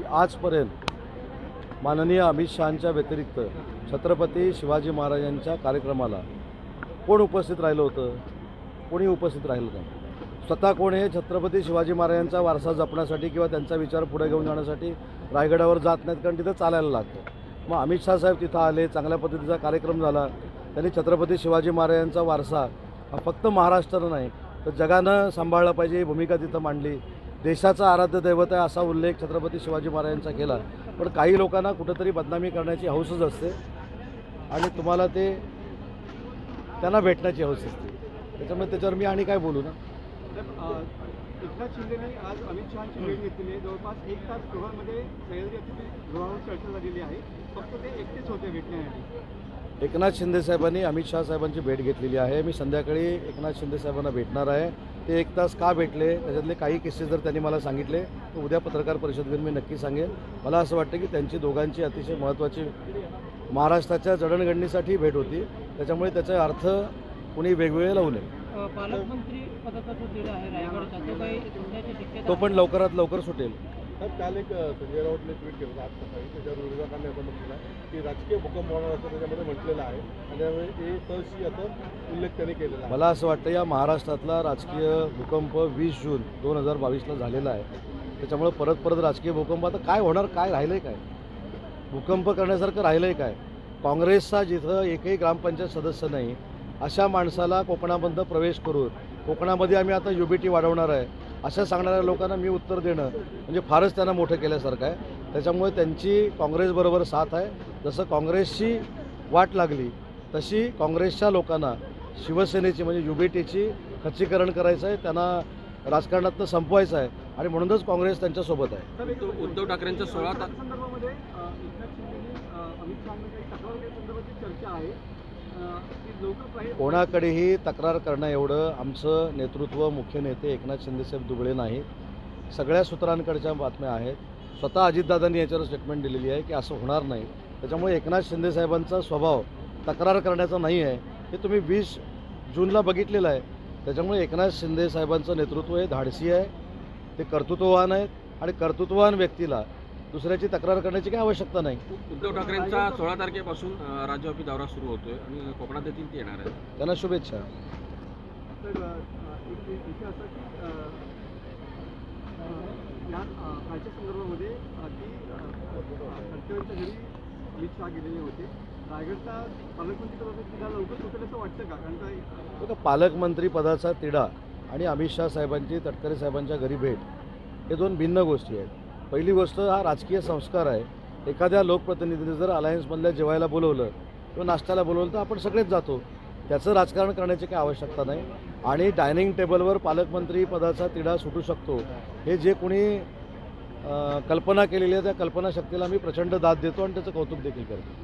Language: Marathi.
की आजपर्यंत माननीय अमित शहांच्या व्यतिरिक्त छत्रपती शिवाजी महाराजांच्या कार्यक्रमाला कोण उपस्थित राहिलं होतं? कोणी उपस्थित राहिलं नाही? स्वतः कोण हे छत्रपती शिवाजी महाराजांचा वारसा जपण्यासाठी किंवा त्यांचा विचार पुढे घेऊन जाण्यासाठी रायगडावर जात नाहीत कारण तिथं चालायला लागतं. मग अमित शहा साहेब तिथं आले चांगल्या पद्धतीचा कार्यक्रम झाला. त्यांनी छत्रपती शिवाजी महाराजांचा वारसा हा फक्त महाराष्ट्रानं नाही तर जगानं सांभाळला पाहिजे ही भूमिका तिथं मांडली. देशाचं आराध्य दैवत आहे असा उल्लेख छत्रपती शिवाजी महाराजांचा केला. पण काही लोकांना कुठंतरी बदनामी करण्याची हौसच असते. आणि तुम्हाला ते त्यांना भेटण्याची हौस असते. त्याच्यामुळे त्याच्यावर मी आणि काय बोलू ना? एकनाथ शिंदेने आज अमित शहाची भेट घेतलेली आहे. जवळपास एक तास गृहामध्ये सह्याद्री अतिथीगृहावर चर्चा झालेली आहे. फक्त ते एकटेच होते भेटण्यासाठी एकनाथ शिंदे साहेबांनी अमित शहा साहेबांची भेट घेतलेली आहे. मी संध्याकाळी एकनाथ शिंदे साहेबांना भेटणार आहे. ते एक तास का भेटले? त्याच्यातले काही किस्से जर त्यांनी मला सांगितले तर उद्या पत्रकार परिषदेत मी नक्की सांगेन मला असं वाटतं की त्यांची दोघांची अतिशय महत्त्वाची महाराष्ट्राच्या जडणघडणीसाठी भेट होती. त्याच्यामुळे त्याचा अर्थ कुणी वेगवेगळे लावू नये. पालकमंत्री पदाचा तो पण लवकरात लवकर सुटेल. तर काल एक संजय राऊतने ट्विट केलं आज सकाळी त्याच्यावर विरोधकांनी असं म्हटलेलं आहे की राजकीय भूकंप होणार असं त्याच्यामध्ये म्हटलेलं आहे. आणि त्यामुळे हे तशी असं उल्लेख त्यांनी केलेला आहे. मला असं वाटतं या महाराष्ट्रातला राजकीय भूकंप वीस जून दोन हजार बावीसला झालेला आहे. त्याच्यामुळे परत परत राजकीय भूकंप आता काय होणार काय राहिलं आहे काय? भूकंप करण्यासारखं राहिलं आहे काय? काँग्रेसचा जिथं एकही ग्रामपंचायत सदस्य नाही अशा माणसाला कोकणामधनं प्रवेश करून कोकणामध्ये आम्ही आता यू बी टी वाढवणार आहे. अशा सांगणाऱ्या लोकांना मी उत्तर देणं म्हणजे फारच त्यांना मोठं केल्यासारखं आहे. त्याच्यामुळे त्यांची काँग्रेसबरोबर साथ आहे. जसं काँग्रेसची वाट लागली तशी काँग्रेसच्या लोकांना शिवसेनेची म्हणजे यू बी टीची खच्चीकरण करायचं आहे त्यांना राजकारणातनं संपवायचं आहे आणि म्हणूनच काँग्रेस त्यांच्यासोबत आहे. उद्धव ठाकरेंच्या सोळा कोणाकडेही तक्रार करणं एवढं आमचं नेतृत्व मुख्य नेते एकनाथ शिंदेसाहेब दुबळे नाहीत. सगळ्या सूत्रांकडच्या बातम्या आहेत. स्वतः अजितदादांनी याच्यावर स्टेटमेंट दिलेली आहे की असं होणार नाही. त्याच्यामुळे एकनाथ शिंदेसाहेबांचा स्वभाव तक्रार करण्याचा नाही आहे. हे तुम्ही वीस जूनला बघितलेलं आहे. त्याच्यामुळे एकनाथ शिंदे साहेबांचं नेतृत्व हे धाडसी आहे. ते कर्तृत्ववान आहेत. आणि कर्तृत्ववान व्यक्तीला दुसऱ्याची तक्रार करण्याची काही आवश्यकता नाही. उद्धव ठाकरेंचा सोळा तारखेपासून राज्यव्यापी दौरा सुरू होतोय आणि कोकणात देखील ते येणार आहेत. त्यांना शुभेच्छा. कालच्या संदर्भामध्ये अ, की अ, खडसेंच्या घरी अमित शहा गेलेले होते. रायगडचा पालकमंत्री पदाचा तिला लवकर सुटेल असं वाटतं का? कारण का बघा पालकमंत्री पदाचा तिढा आणि अमित शहा साहेबांची तटकरे साहेबांच्या घरी भेट हे दोन भिन्न गोष्टी आहेत. पहिली गोष्ट हा राजकीय संस्कार आहे. एखाद्या लोकप्रतिनिधीने जर अलायन्समधल्या जेवायला बोलवलं किंवा नाश्त्याला बोलवलं तर आपण सगळेच जातो. त्याचं राजकारण करण्याची काही आवश्यकता नाही. आणि डायनिंग टेबलवर पालकमंत्री पदाचा तिढा सुटू शकतो. हे जे कोणी कल्पना केलेली आहे त्या कल्पनाशक्तीला मी प्रचंड दाद देतो आणि त्याचं कौतुक देखील करतो.